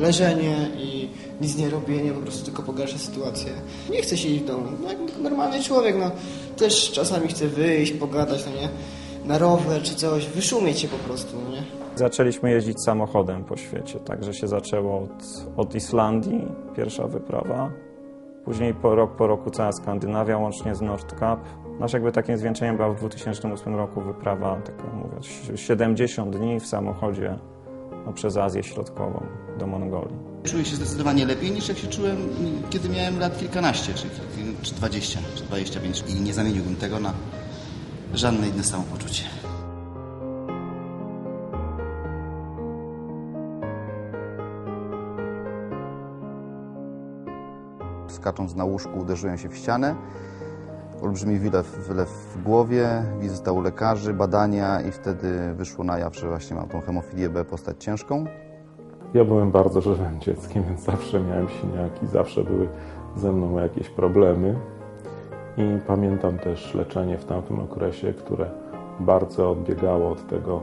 leżenie i nic nie robienie po prostu tylko pogarsza sytuację. Nie chce siedzieć w domu. No, normalny człowiek, no też czasami chce wyjść, pogadać, no nie? Na rower czy coś, wyszumieć się po prostu, no nie? Zaczęliśmy jeździć samochodem po świecie, także się zaczęło od, od Islandii, pierwsza wyprawa. Później po rok po roku cała Skandynawia, łącznie z Nordkap. Nasz jakby takim zwieńczeniem była w 2008 roku wyprawa, taka mówię, 70 dni w samochodzie no, przez Azję Środkową do Mongolii. Czuję się zdecydowanie lepiej niż jak się czułem, kiedy miałem lat kilkanaście, czy, czy 20, czy 25 i nie zamieniłbym tego na żadne inne samopoczucie. Skacząc na łóżku uderzyłem się w ścianę. Olbrzymi wylew, wylew w głowie, wizyta u lekarzy, badania i wtedy wyszło na jaw, że właśnie mam tą hemofilię B, postać ciężką. Ja byłem bardzo żywym dzieckiem, więc zawsze miałem siniaki, zawsze były ze mną jakieś problemy. I pamiętam też leczenie w tamtym okresie, które bardzo odbiegało od tego,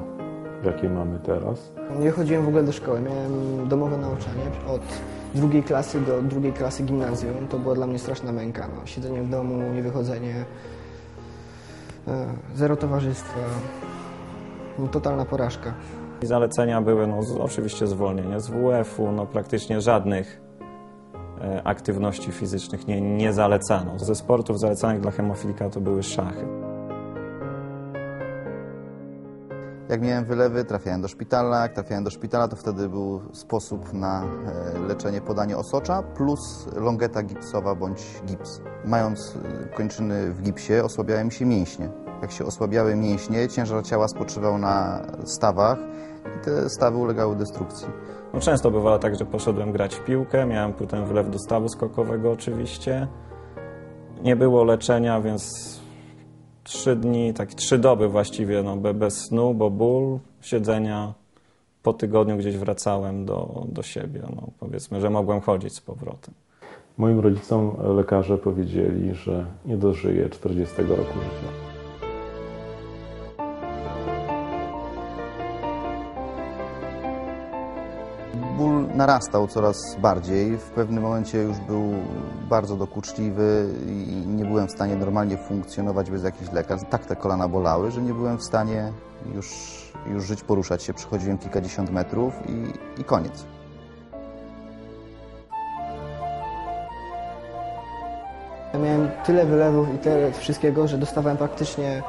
jakie mamy teraz. Nie chodziłem w ogóle do szkoły, miałem domowe nauczanie od drugiej klasy do drugiej klasy gimnazjum. To była dla mnie straszna męka. No. Siedzenie w domu, niewychodzenie, e, zero towarzystwa, no, totalna porażka. Zalecenia były no, z, oczywiście zwolnienie z WF-u, no, praktycznie żadnych e, aktywności fizycznych nie, nie zalecano. Ze sportów zalecanych dla hemofilika to były szachy. Jak miałem wylewy, trafiałem do szpitala. Jak trafiałem do szpitala, to wtedy był sposób na e, leczenie, podanie osocza plus longeta gipsowa bądź gips. Mając e, kończyny w gipsie, osłabiały mi się mięśnie. Jak się osłabiały mięśnie, ciężar ciała spoczywał na stawach i te stawy ulegały destrukcji. No, często bywało tak, że poszedłem grać w piłkę, miałem potem wlew do stawu skokowego oczywiście. Nie było leczenia, więc trzy dni, tak trzy doby właściwie, no, be- bez snu, bo ból, siedzenia. Po tygodniu gdzieś wracałem do, do siebie. No, powiedzmy, że mogłem chodzić z powrotem. Moim rodzicom lekarze powiedzieli, że nie dożyję 40 roku życia. Ból narastał coraz bardziej. W pewnym momencie już był bardzo dokuczliwy i nie byłem w stanie normalnie funkcjonować bez jakichś lekarstw. Tak te kolana bolały, że nie byłem w stanie już, już żyć, poruszać się. Przychodziłem kilkadziesiąt metrów i, i koniec. Ja miałem tyle wylewów i tyle wszystkiego, że dostawałem praktycznie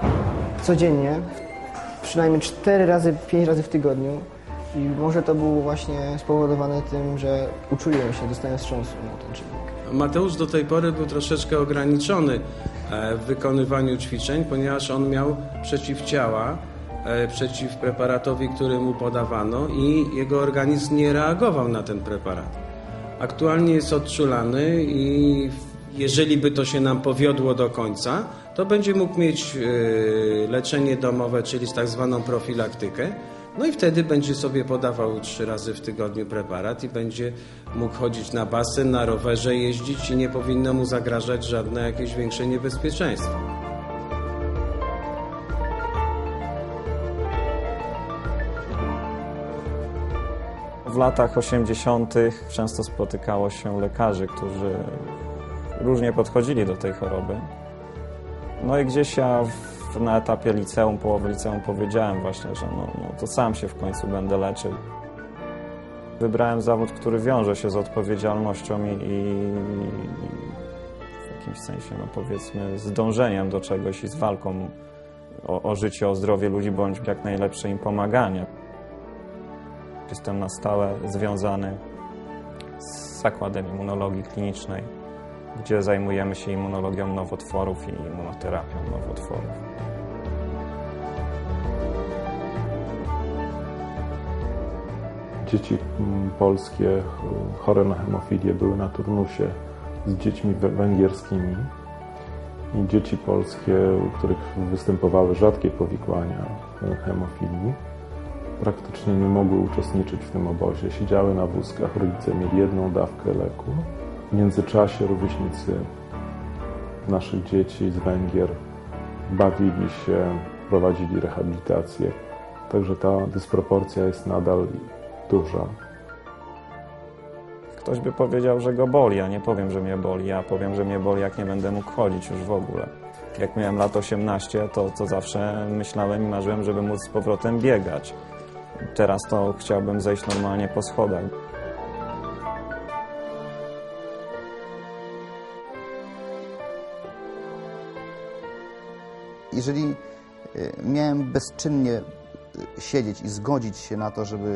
codziennie, przynajmniej 4 razy, 5 razy w tygodniu. I może to było właśnie spowodowane tym, że uczuliłem się, dostałem wstrząsu na ten czynnik. Mateusz do tej pory był troszeczkę ograniczony e, w wykonywaniu ćwiczeń, ponieważ on miał przeciwciała e, przeciw preparatowi, który mu podawano i jego organizm nie reagował na ten preparat. Aktualnie jest odczulany i jeżeli by to się nam powiodło do końca, to będzie mógł mieć e, leczenie domowe, czyli tak zwaną profilaktykę. No i wtedy będzie sobie podawał trzy razy w tygodniu preparat i będzie mógł chodzić na basen, na rowerze jeździć i nie powinno mu zagrażać żadne jakieś większe niebezpieczeństwo. W latach 80. często spotykało się lekarzy, którzy różnie podchodzili do tej choroby. No i gdzieś ja na etapie liceum, połowy liceum powiedziałem właśnie, że no, no to sam się w końcu będę leczył. Wybrałem zawód, który wiąże się z odpowiedzialnością i, i w jakimś sensie, no powiedzmy, z dążeniem do czegoś i z walką o, o życie, o zdrowie ludzi, bądź jak najlepsze im pomaganie. Jestem na stałe związany z Zakładem Immunologii Klinicznej, gdzie zajmujemy się immunologią nowotworów i immunoterapią nowotworów. Dzieci polskie chore na hemofilię były na turnusie z dziećmi wę- węgierskimi i dzieci polskie, u których występowały rzadkie powikłania hemofilii, praktycznie nie mogły uczestniczyć w tym obozie. Siedziały na wózkach, rodzice mieli jedną dawkę leku. W międzyczasie rówieśnicy naszych dzieci z Węgier bawili się, prowadzili rehabilitację. Także ta dysproporcja jest nadal duża. ktoś by powiedział, że go boli. Ja nie powiem, że mnie boli. Ja powiem, że mnie boli, jak nie będę mógł chodzić już w ogóle. Jak miałem lat 18, to, to zawsze myślałem i marzyłem, żeby móc z powrotem biegać. Teraz to chciałbym zejść normalnie po schodach. Jeżeli y, miałem bezczynnie y, siedzieć i zgodzić się na to, żeby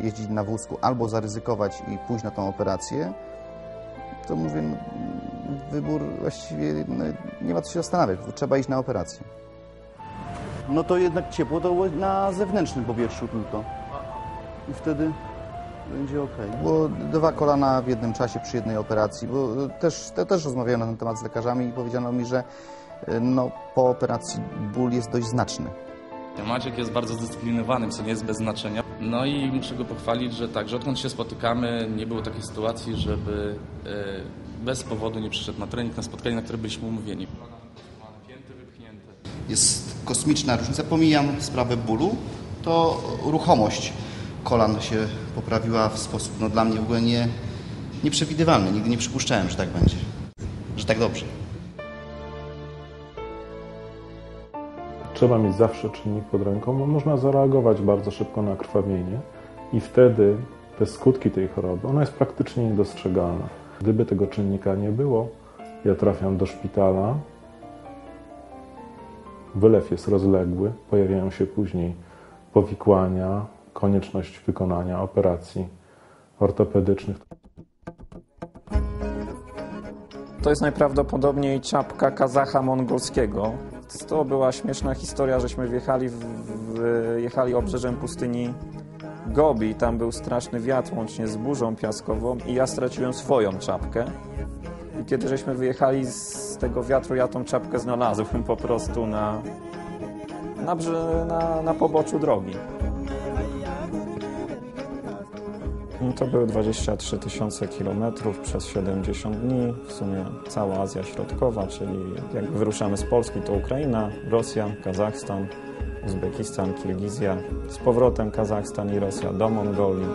y, jeździć na wózku albo zaryzykować i pójść na tą operację, to mówię, no, wybór właściwie no, nie ma co się zastanawiać, trzeba iść na operację. No to jednak ciepło to na zewnętrznym powietrzu tylko. I wtedy będzie ok. Było dwa kolana w jednym czasie przy jednej operacji, bo też, te, też rozmawiałem na ten temat z lekarzami i powiedziano mi, że no, po operacji ból jest dość znaczny. Maciek jest bardzo zdyscyplinowany, co nie jest bez znaczenia. No i muszę go pochwalić, że tak, że odkąd się spotykamy, nie było takiej sytuacji, żeby e, bez powodu nie przyszedł na trening, na spotkanie, na które byliśmy umówieni. Jest kosmiczna różnica. Pomijam sprawę bólu, to ruchomość kolan się poprawiła w sposób no, dla mnie w ogóle nie, nieprzewidywalny. Nigdy nie przypuszczałem, że tak będzie, że tak dobrze. Trzeba mieć zawsze czynnik pod ręką, bo można zareagować bardzo szybko na krwawienie i wtedy te skutki tej choroby, ona jest praktycznie niedostrzegalna. Gdyby tego czynnika nie było, ja trafiam do szpitala, wylew jest rozległy, pojawiają się później powikłania, konieczność wykonania operacji ortopedycznych. To jest najprawdopodobniej czapka Kazacha mongolskiego. To była śmieszna historia, żeśmy wjechali, w, w, jechali obrzeżem pustyni Gobi. Tam był straszny wiatr łącznie z burzą piaskową i ja straciłem swoją czapkę. I kiedy żeśmy wyjechali z tego wiatru, ja tą czapkę znalazłem po prostu na, na, na, na poboczu drogi. To były 23 tysiące kilometrów przez 70 dni, w sumie cała Azja Środkowa, czyli jak wyruszamy z Polski, to Ukraina, Rosja, Kazachstan, Uzbekistan, Kirgizja, z powrotem Kazachstan i Rosja do Mongolii.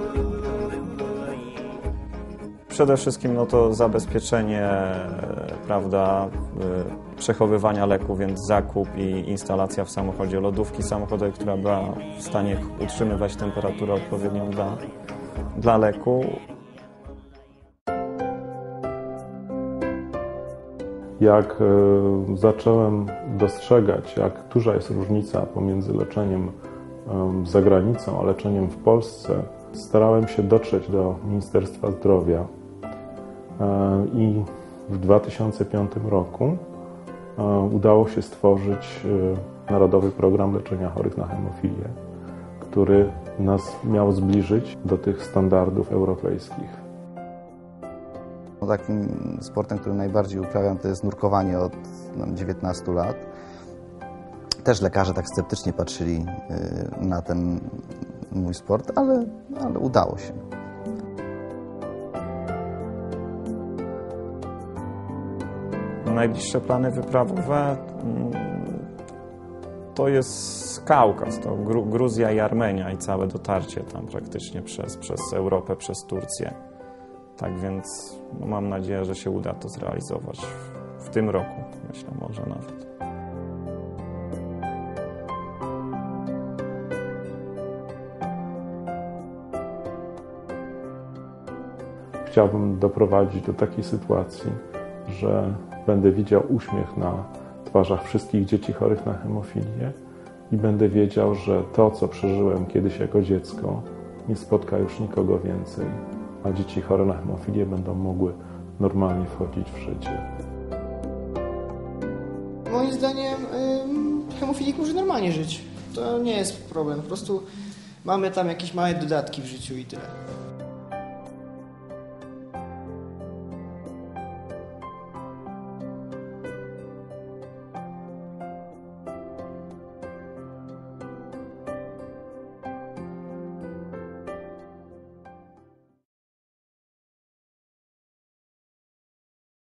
Przede wszystkim no to zabezpieczenie, e, prawda, e, przechowywania leku, więc zakup i instalacja w samochodzie lodówki samochodowej, która była w stanie utrzymywać temperaturę odpowiednią dla, dla leku. Jak e, zacząłem dostrzegać, jak duża jest różnica pomiędzy leczeniem em, za granicą a leczeniem w Polsce, starałem się dotrzeć do Ministerstwa Zdrowia E, i w 2005 roku e, udało się stworzyć Narodowy Program Leczenia Chorych na Hemofilię, który nas miał zbliżyć do tych standardów europejskich. No, takim sportem, który najbardziej uprawiam, to jest nurkowanie od no, 19 lat. Też lekarze tak sceptycznie patrzyli y, na ten mój sport, ale, ale udało się. Najbliższe plany wyprawowe mm, to jest Kaukaz, to Gru- Gruzja i Armenia i całe dotarcie tam praktycznie przez, przez Europę, przez Turcję. Tak więc no, mam nadzieję, że się uda to zrealizować w, w tym roku, myślę może nawet. Chciałbym doprowadzić do takiej sytuacji, że będę widział uśmiech na twarzach wszystkich dzieci chorych na hemofilię i będę wiedział, że to, co przeżyłem kiedyś jako dziecko, nie spotka już nikogo więcej, a dzieci chore na hemofilię będą mogły normalnie wchodzić w życie. Moim zdaniem hemofilik może normalnie żyć. To nie jest problem. Po prostu mamy tam jakieś małe dodatki w życiu i tyle.